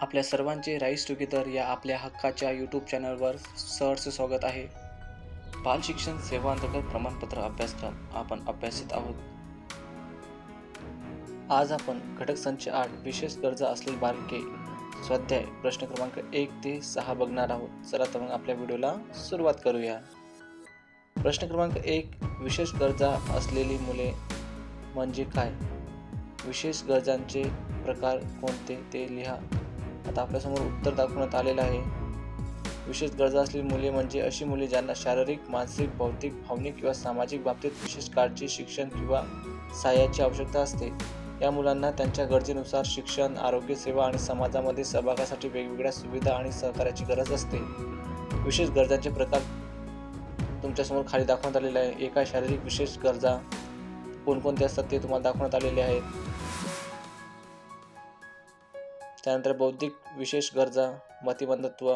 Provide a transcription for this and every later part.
आपल्या सर्वांचे rice together या आपल्या हक्काच्या यूट्यूब चॅनलवर सहर्ष स्वागत आहे. बाल शिक्षण सेवा अंतर्गत प्रमाणपत्र अभ्यासक्रम आपण अभ्यासित आहोत. आज आपण घटक संच आठ विशेष गरजा असलेली बालके स्वाध्याय प्रश्न क्रमांक एक ते सहा बघणार आहोत. चला तर मग आपल्या व्हिडिओला सुरुवात करूया. प्रश्न क्रमांक एक विशेष गरजा असलेली मुले म्हणजे काय? विशेष गरजांचे प्रकार कोणते ते लिहा. आता आपल्यासमोर उत्तर दाखवण्यात आलेलं आहे. विशेष गरजा असलेली मुले म्हणजे अशी मुले ज्यांना शारीरिक मानसिक बौद्धिक भावनिक किंवा सामाजिक बाबतीत विशेष काळजी शिक्षण किंवा सहाय्याची आवश्यकता असते. या मुलांना त्यांच्या गरजेनुसार शिक्षण आरोग्य सेवा आणि समाजामध्ये सहभागासाठी वेगवेगळ्या सुविधा आणि सहकार्याची गरज असते. विशेष गरजांचे प्रकार तुमच्यासमोर खाली दाखवण्यात आलेले आहे. एका शारीरिक विशेष गरजा कोणकोणते असतात ते तुम्हाला दाखवण्यात आलेले आहेत. त्यानंतर बौद्धिक विशेष गरजा मतिमंदत्व.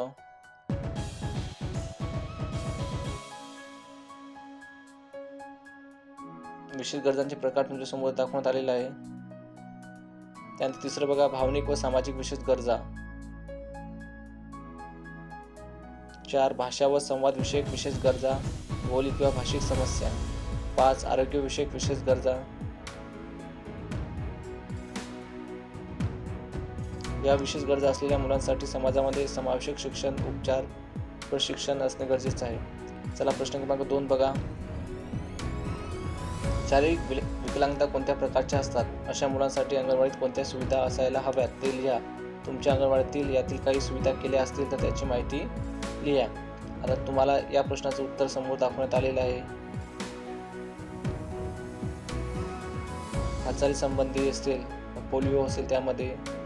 विशेष गरजांचे प्रकार तुमच्यासमोर दाखवण्यात आलेला आहे. त्यानंतर तिसरं बघा भावनिक व सामाजिक विशेष गरजा. चार भाषा व संवाद विषयक विशेष गरजा बोली किंवा भाषिक समस्या. पाच आरोग्य विषयक विशेष गरजा. या विशेष गरजा असलेल्या मुलांसाठी समाजामध्ये समावेशक शिक्षण उपचार प्रशिक्षण असणे गरजेचं आहे. चला प्रश्न क्रमांक दोन बघा. शारीरिक विकलांगता कोणत्या प्रकारच्या असतात? अशा मुलांसाठी अंगणवाडीत कोणत्या सुविधा असायला हव्यात? ते लिहा. तुमच्या अंगणवाडीतील यातील काही सुविधा केल्या असतील तर त्याची माहिती लिहा. आता तुम्हाला या प्रश्नाचं उत्तर समोर दाखवण्यात आलेलं आहे. हालचाली संबंधी असतील पोलिओ असेल त्यामध्ये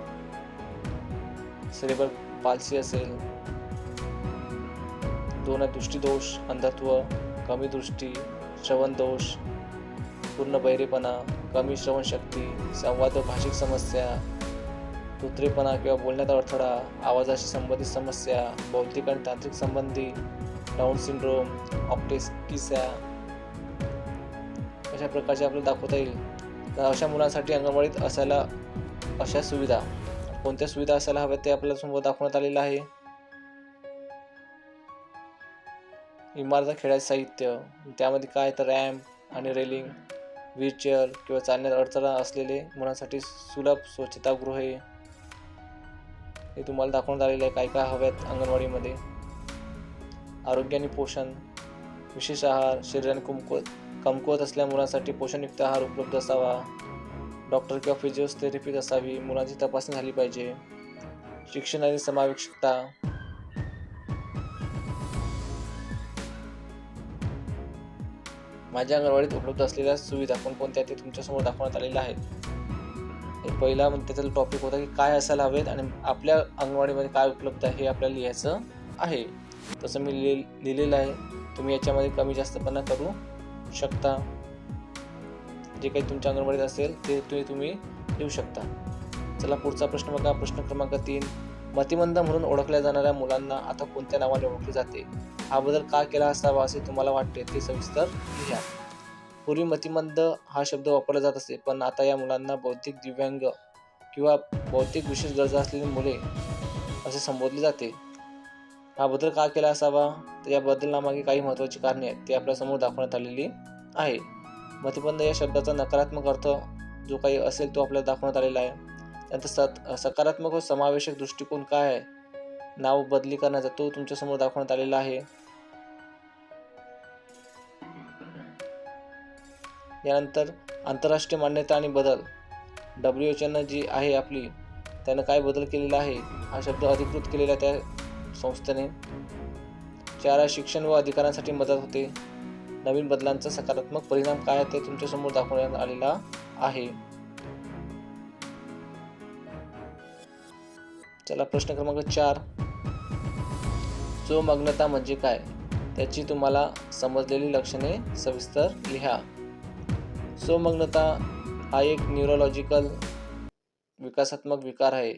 सेरेबल पालसी असेल दोन दृष्टीदोष अंधत्व कमी दृष्टी श्रवण दोष पूर्ण बहिरेपणा कमी श्रवणशक्ती संवाद व भाषिक समस्या कुत्रेपणा किंवा बोलण्यात अडथळा आवाजाशी संबंधित समस्या बौद्धिक आणि तांत्रिक संबंधी डाऊन सिंड्रोम ऑप्टेस्किसा अशा प्रकारचे आपल्याला दाखवता येईल. तर अशा मुलांसाठी अंगणवाडीत असायला अशा सुविधा. कोणत्या सुविधा असायला हव्यात ते आपल्यासमोर दाखवण्यात आलेलं आहे. इमारत खेळायचं साहित्य त्यामध्ये काय तर रॅम्प आणि रेलिंग व्हीलचेअर किंवा चालण्यात अडचण असलेले मुलांसाठी सुलभ स्वच्छतागृहे हे तुम्हाला दाखवण्यात आलेलं आहे काय काय हव्यात अंगणवाडीमध्ये. आरोग्य आणि पोषण विशेष आहार शरीराने कुमकुवत कमकुवत असल्या मुलांसाठी पोषणयुक्त आहार उपलब्ध असावा. डॉक्टर किंवा फिजिओथेरपीत असावी मुलांची तपासणी झाली पाहिजे. शिक्षण आणि समावेशकता. माझ्या अंगणवाडीत उपलब्ध असलेल्या सुविधा कोणकोणत्या ते तुमच्यासमोर दाखवण्यात आलेल्या आहेत. पहिला म्हणजे त्याचा टॉपिक होता की काय असायला हवेत आणि आपल्या अंगणवाडीमध्ये काय उपलब्ध आहे हे आपल्याला लिहायचं आहे. तसं मी लिहि लिहिलेलं आहे. तुम्ही याच्यामध्ये कमी जास्तपणा करू शकता. जे काही तुमच्या अंगणवाडीत असेल ते तुम्ही तुम्ही लिहू शकता. चला पुढचा प्रश्न बघा. प्रश्न क्रमांक तीन. मतिमंद म्हणून ओळखल्या जाणाऱ्या मुलांना आता कोणत्या नावाने ओळखले जाते? हा बदल का केला असावा असे तुम्हाला वाटते ते सविस्तर लिहा. पूर्वी मतिमंद हा शब्द वापरला जात असे पण आता या मुलांना बौद्धिक दिव्यांग किंवा बौद्धिक विशेष गरजा असलेली मुले असे संबोधले जाते. हा बदल का केला असावा? तर या बदलामागे काही महत्त्वाची कारणे आहेत ते आपल्यासमोर दाखवण्यात आलेली आहे. मतिबंध या शब्दाचा नकारात्मक अर्थ जो काही असेल तो आपल्याला दाखवण्यात आलेला आहे. त्यानंतर सत सकारात्मक व समावेशक दृष्टिकोन काय आहे? नाव बदली करण्याचा तो तुमच्यासमोर दाखवण्यात आलेला आहे. यानंतर आंतरराष्ट्रीय मान्यता आणि बदल. डब्ल्यू एच एन जी आहे आपली त्यानं काय बदल केलेला आहे? हा शब्द अधिकृत केलेला त्या संस्थेने. चार शिक्षण व अधिकारांसाठी मदत होते. नवीन बदलांचा सकारात्मक परिणाम काय आहे ते तुमच्यासमोर दाखवण्यात आलेला आहे. चला प्रश्न क्रमांक चार. स्वमग्नता म्हणजे काय? त्याची तुम्हाला समजलेली लक्षणे सविस्तर लिहा. स्वमग्नता हा एक न्यूरोलॉजिकल विकासात्मक विकार आहे.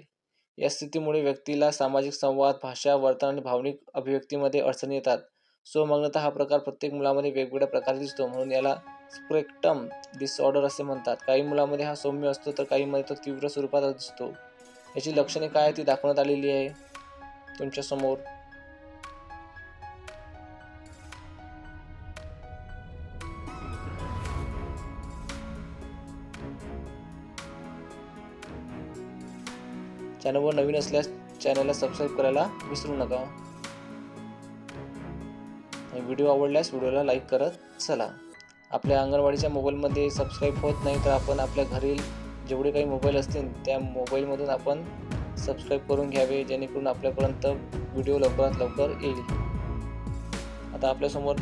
या स्थितीमुळे व्यक्तीला सामाजिक संवाद भाषा वर्तन आणि भावनिक अभिव्यक्तीमध्ये अडचणी येतात. स्वमग्नता हा प्रकार प्रत्येक मुलामध्ये वेगवेगळ्या प्रकारे दिसतो. म्हणून याला स्प्रेक्टम डिसऑर्डर असे म्हणतात. काही मुलामध्ये हा सौम्य असतो तर काहीमध्ये तो तीव्र स्वरूपात दिसतो. याची लक्षणे काय आहे ती दाखवण्यात आलेली आहे तुमच्यासमोर चॅनलवर नवीन असल्यास चॅनलला सबस्क्राईब करायला विसरू नका. आणि व्हिडिओ आवडल्यास व्हिडिओला लाईक करत चला. आपल्या अंगणवाडीच्या मोबाईलमध्ये सबस्क्राईब होत नाही तर आपण आपल्या घरील जेवढे काही मोबाईल असतील त्या मोबाईलमधून आपण सबस्क्राईब करून घ्यावे जेणेकरून आपल्यापर्यंत व्हिडिओ लवकरात लवकर येईल. आता आपल्यासमोर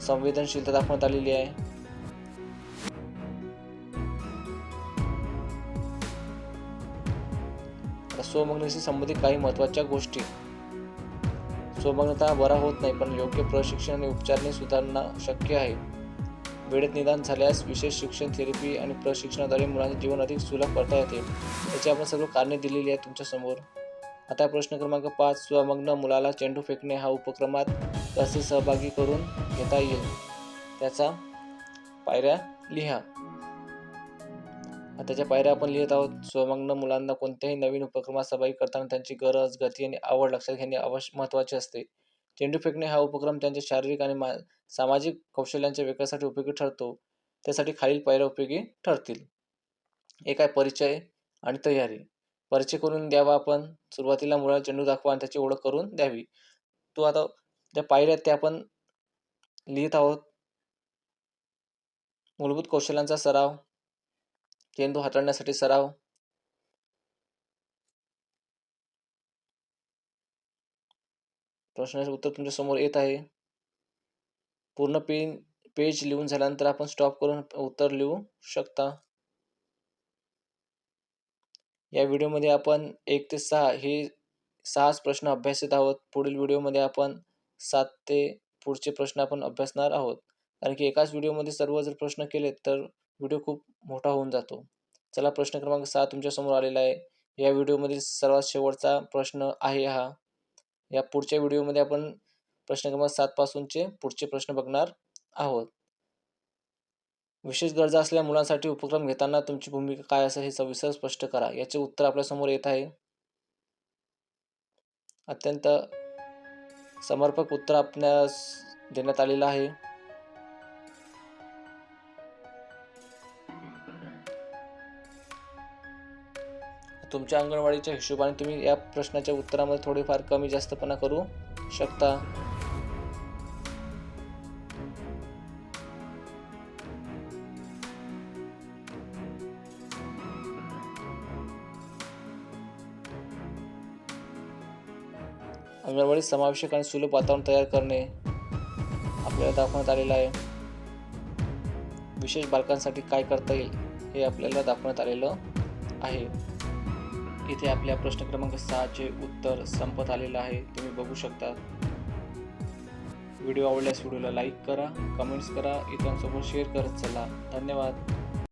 संवेदनशीलता दाखवण्यात आलेली आहे. आता संबंधित काही महत्त्वाच्या गोष्टी. स्वमग्नता बरा होत नाही पण योग्य प्रशिक्षण आणि उपचारने सुधारणं शक्य आहे. वेळेत निदान झाल्यास विशेष शिक्षण थेरपी आणि प्रशिक्षणाद्वारे मुलांचे जीवन अधिक सुलभ करता येते. याची आपण सर्व कारणे दिलेली आहेत तुमच्यासमोर आता प्रश्न क्रमांक पाच स्वमग्न मुलाला चेंडू फेकणे हा उपक्रमात कसे सहभागी करून घेता येईल? त्याचा पायऱ्या लिहा. त्याच्या पायऱ्या आपण लिहित आहोत स्वमग्न मुलांना कोणत्याही नवीन उपक्रमात सहभागी करताना त्यांची गरज गती आणि आवड लक्षात घेणे अवश्य महत्त्वाचे असते. चेंडू फेकणे हा उपक्रम त्यांच्या शारीरिक आणि मा सामाजिक कौशल्यांच्या विकासासाठी उपयोगी ठरतो. त्यासाठी खालील पायऱ्या उपयोगी ठरतील. एक आहे परिचय आणि तयारी. परिचय करून द्यावा आपण. सुरुवातीला मुलाला चेंडू दाखवा आणि त्याची ओळख करून द्यावी. तो आता ज्या पायऱ्या आहेत त्या आपण लिहित आहोत. मूलभूत कौशल्यांचा सराव चेंडू हाताळण्यासाठी सराव. प्रश्नाचे उत्तर तुमच्यासमोर येत आहे. पूर्ण पेन पेज लिहून झाल्यानंतर आपण स्टॉप करून उत्तर लिहू शकता. या व्हिडिओमध्ये आपण एक ते सहा हे सहाच प्रश्न अभ्यासित आहोत. पुढील व्हिडिओमध्ये आपण सात ते पुढचे प्रश्न आपण अभ्यासणार आहोत. कारण की एकाच व्हिडिओमध्ये सर्व जर प्रश्न केले तर व्हिडिओ खूप मोठा होऊन जातो. चला प्रश्न क्रमांक सहा तुमच्यासमोर आलेला आहे. या व्हिडिओमधील सर्वात शेवटचा प्रश्न आहे हा. या पुढच्या व्हिडिओमध्ये आपण प्रश्न क्रमांक सातपासूनचे पुढचे प्रश्न बघणार आहोत. विशेष गरजा असलेल्या मुलांसाठी उपक्रम घेताना तुमची भूमिका काय असेल हे सविस्तर स्पष्ट करा. याचे उत्तर आपल्यासमोर येत आहे. अत्यंत समर्पक उत्तर आपल्यास देण्यात आलेलं आहे. तुमच्या अंगणवाडीच्या हिशोबाने तुम्ही या प्रश्नाच्या उत्तरामध्ये थोडेफार कमी जास्तपणा करू शकता. अंगणवाडी समावेशक आणि सुलभ वातावरण तयार करणे आपल्याला दाखवण्यात आलेलं आहे. विशेष बालकांसाठी काय करता येईल हे आपल्याला दाखवण्यात आलेलं आहे. इथे आपल्या प्रश्न क्रमांक सहाचे उत्तर संपत आलेलं आहे. तुम्ही बघू शकता. व्हिडिओ आवडल्यास व्हिडिओला लाईक करा कमेंट्स करा इतरांसोबत शेअर करत चला. धन्यवाद.